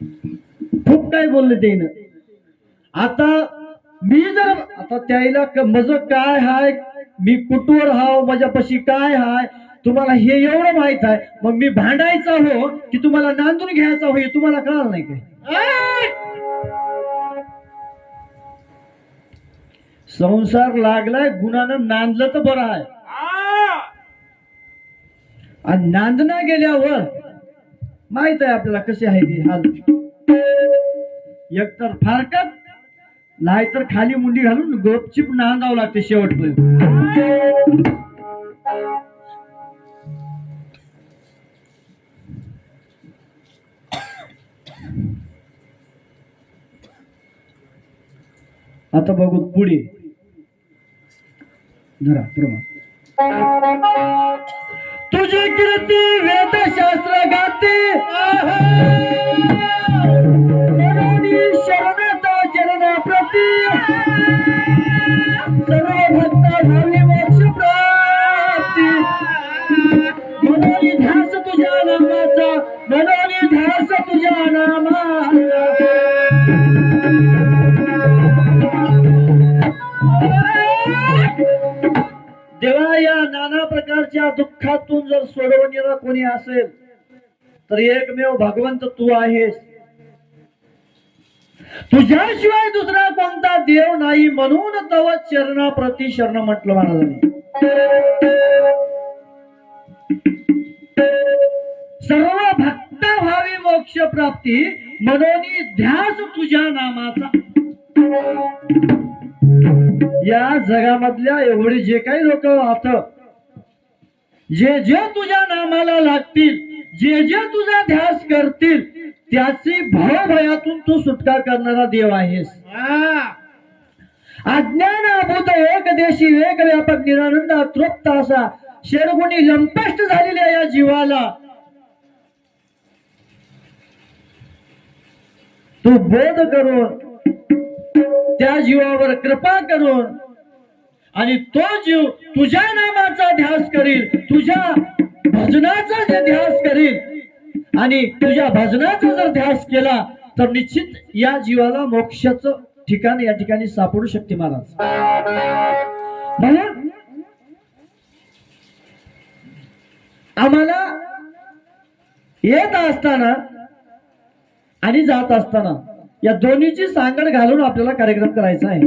खूप काय बोलले त्यानं. आता मी जर आता त्याला माझं काय हाय? मी कुठवर हाव? माझ्यापाशी काय हाय? तुम्हाला हे एवढं माहीत आहे मग मी भांडायचा हो की तुम्हाला नांदून घ्यायचा हो हे तुम्हाला कळालं नाही काय? संसार लागलाय गुणानं नांदलं तर बरं आहे आणि नांदना गेल्यावर माहीत आहे आपल्याला कसे आहे ते हाल. एकतर फारकत नाहीतर खाली मुंडी घालून गपचिप नांदावं लागते शेवटपर्यंत. आता बघू पुढे. धरा प्रमाण. तुझी कृती वेदशास्त्र गाते करुणी शरणता चरणा प्रती सर्व भक्त झाली मोक्ष प्राप्ती मनोनी ध्यास तुझ्या नामाचा. मनोनी ध्यास तुझ्या नामाचा. देवा या नाना प्रकारच्या दुःखातून जर सोडवणीला कोणी असेल तर एकमेव भगवंत तू आहेस. तुझ्याशिवाय दुसरा कोणता देव नाही म्हणून तव चरणाप्रती शरण म्हटलं महाराजांनी. सर्व भक्त व्हावी मोक्ष प्राप्ती मनोनी ध्यास तुझ्या नामाचा. या जगामधल्या एवढे जे काही लोक आता जे जे तुझ्या नामाला लागतील जे जे तुझा ध्यास करतील त्याची भवभयातून तू सुटका करणारा देव आहेस. अज्ञान अभूत एक देशी एक व्यापक निरानंद तृप्त असा शेरगुणी लंपष्ट झालेल्या या जीवाला तू बोध करून त्या जीवावर कृपा करून आणि तो जीव तुझ्या नामाचा ध्यास करील तुझ्या भजनाचा जे ध्यास करील आणि तुझ्या भजनाचा जर ध्यास केला तर निश्चित या जीवाला मोक्षाचं ठिकाण या ठिकाणी सापडू शकते महाराज. म्हणून आम्हाला येत असताना आणि जात असताना या दोन्हीची सांगड घालून आपल्याला कार्यक्रम करायचा आहे.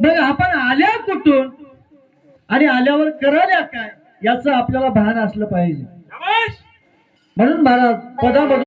मग आपण आल्या कुठून आणि आल्यावर कराल्या काय? याचं आपल्याला भान असलं पाहिजे. म्हणून महाराज पदामधून